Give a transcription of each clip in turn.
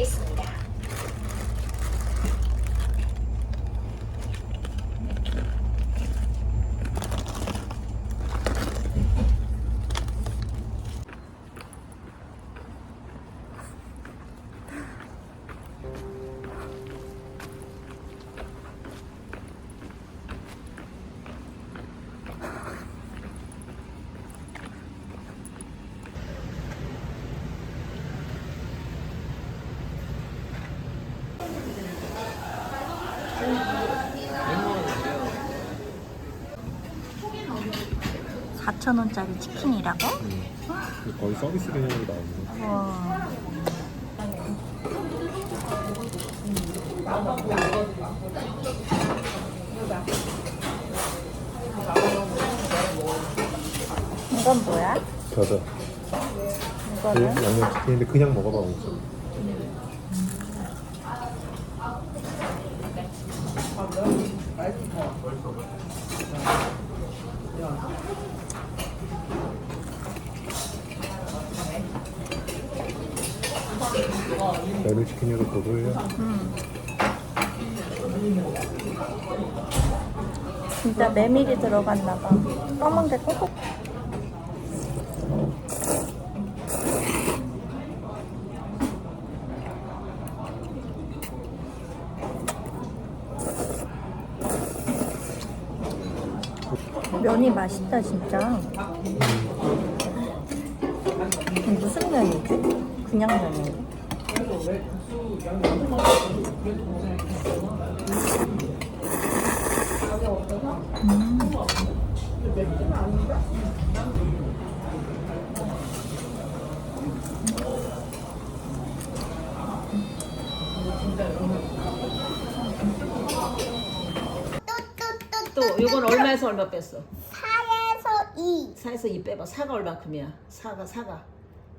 있습니다. 4,000원짜리 치킨이라고? 음. 거의 서비스 개념으로 나오는 거. 와. 이건 뭐야? 겨자. 이거는? 양념치킨인데 그냥 먹어봐 엄청. 양념 치킨이라도 고소해요. 진짜 메밀이 들어갔나 봐. 검은 게 꼭꼭. 면이 맛있다 진짜. 이게 무슨 면이지? 그냥. 또 이건 얼마에서 얼마 뺐어? 4에서 2. 4에서 2 빼봐. 4가 얼마큼이야? 4가 4가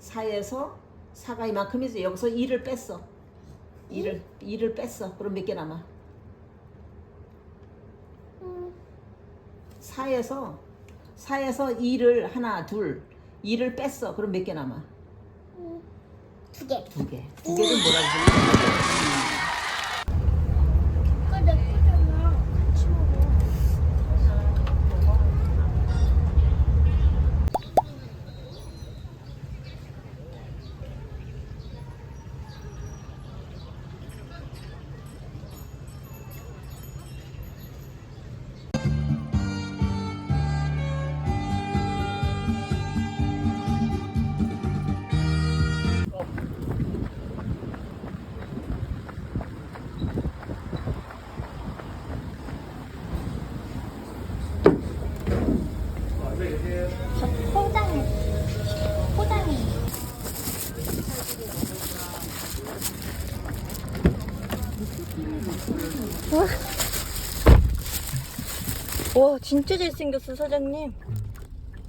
4에서 4가 이만큼이지. 여기서 2를 뺐어. 2를 2를 뺐어. 그럼 몇 개 남아? 4에서 4에서 2를 하나, 둘. 2를 뺐어. 그럼 몇 개 남아? 두 개. 두 개. 두 개는 뭐라 그러지? 저 포장해. 포장해. 와 진짜 잘생겼어 사장님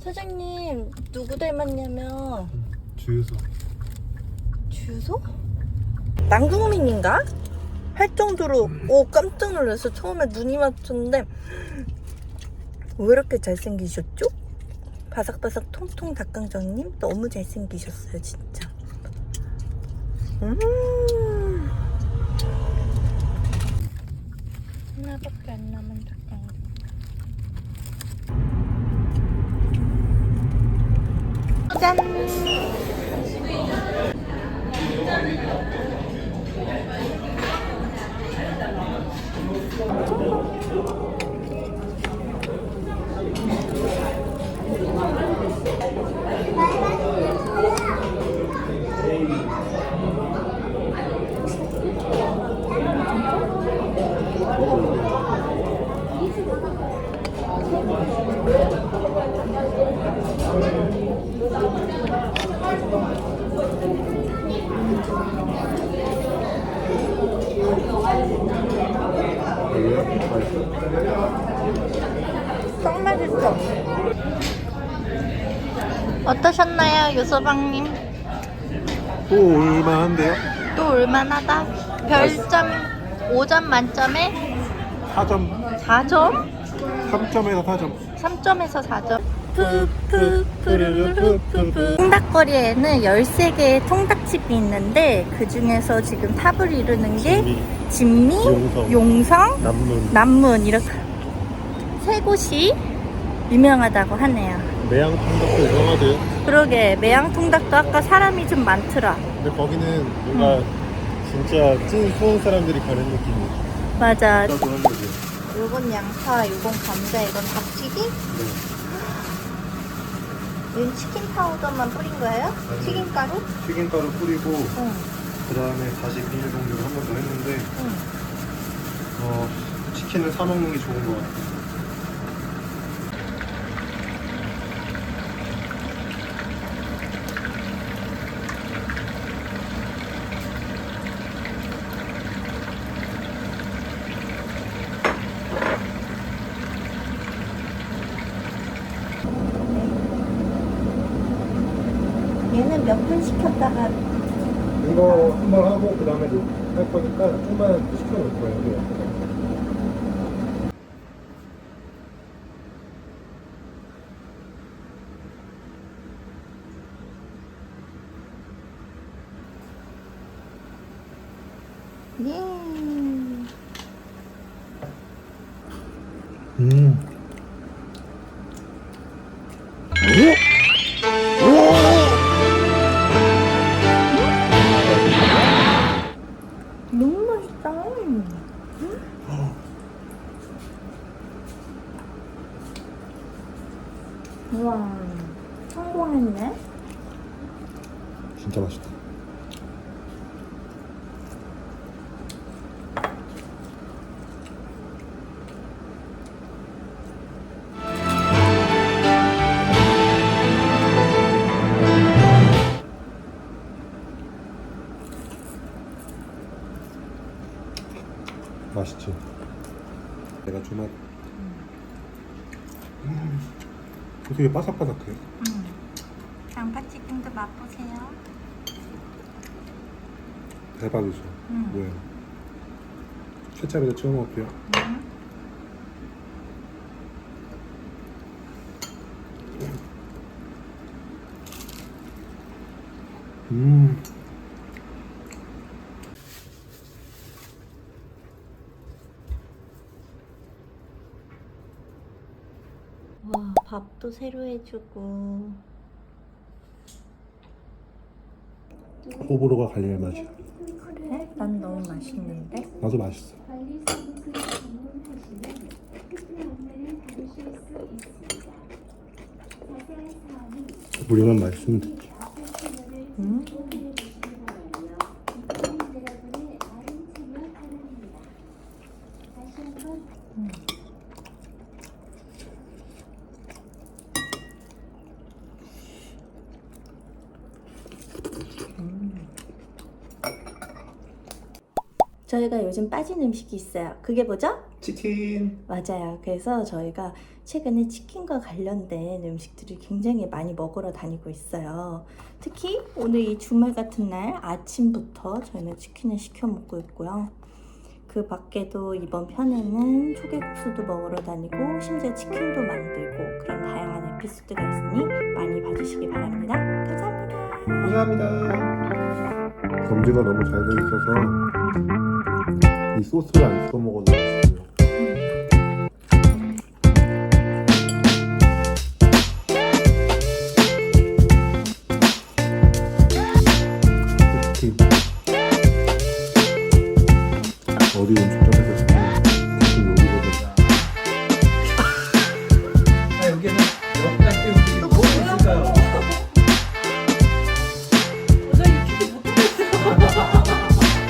사장님 누구 닮았냐면 주유소. 주소? 남국민인가? 할 정도로 오 깜짝 놀랐어 처음에 눈이 맞췄는데 왜 이렇게 잘생기셨죠? 바삭바삭 통통 닭강정님 너무 잘생기셨어요 진짜. 음. 하나밖에 안 남은 닭강정. 짠 어. 어떠셨나요, 유서방님? 또 올만한데요? 또 올만하다. 별점 5점 만점에 4점, 4점? 3점에서 4점. 3점에서 4점. 푸푸푸르르푸푸푸 통닭거리에는 13개의 통닭집이 있는데 그 중에서 지금 탑을 이루는 게 진미, 용성. 용성, 남문, 남문 이렇게 세 곳이 유명하다고 하네요. 매양 통닭도 유명하대요. 그러게 매양통닭도 아까 사람이 좀 많더라. 근데 거기는 뭔가 진짜 찐 수원 사람들이 가는 느낌이에요. 맞아. 나 그런 거지. 요건 양파, 요건 감자, 이건 닭튀김? 네. 이건 치킨 파우더만 뿌린 거예요? 튀김가루? 튀김가루 뿌리고 응, 그 다음에 다시 비닐봉지를 한번 더 했는데 응. 어, 치킨을 사 먹는 게 좋은 것 같아요. 그러면 몇분 시켰다가 이거 한 번 하고 그 다음에 할 거니까 좀만 시켜놓을 거예요. 네. 예. 음. 맛있 음, 되게 바삭바삭해. 음. 양파튀김도 맛보세요. 대박이죠. 음. 뭐야? 케찹에다 찍어 먹을게요. 음. 와, 밥도 새로 해주고. 호불호가 갈릴 맛이야. 그래? 난 너무 맛있는데? 나도 맛있어. 관리 서비스를 방문하시면 특별 안내를 받으실 수 있습니다. 자세한 사항은 우리만 맛있으면 됐지. 앞에 채널을 음. 구독해 주시기 바라며 입주민 여러분의 많은 참여 바랍니다. 다시 한번 저희가 요즘 빠진 음식이 있어요. 그게 뭐죠? 치킨. 맞아요. 그래서 저희가 최근에 치킨과 관련된 음식들을 굉장히 많이 먹으러 다니고 있어요. 특히 오늘 이 주말 같은 날 아침부터 저희는 치킨을 시켜 먹고 있고요. 그 밖에도 이번 편에는 초계국수도 먹으러 다니고 심지어 치킨도 만들고 그런 다양한 에피소드가 있으니 많이 봐주시기 바랍니다. 감사합니다. 감사합니다. 검지가 너무 잘 돼 있어서 이 소스를 안 찍어 먹어도 맛있어요. 어디 음식점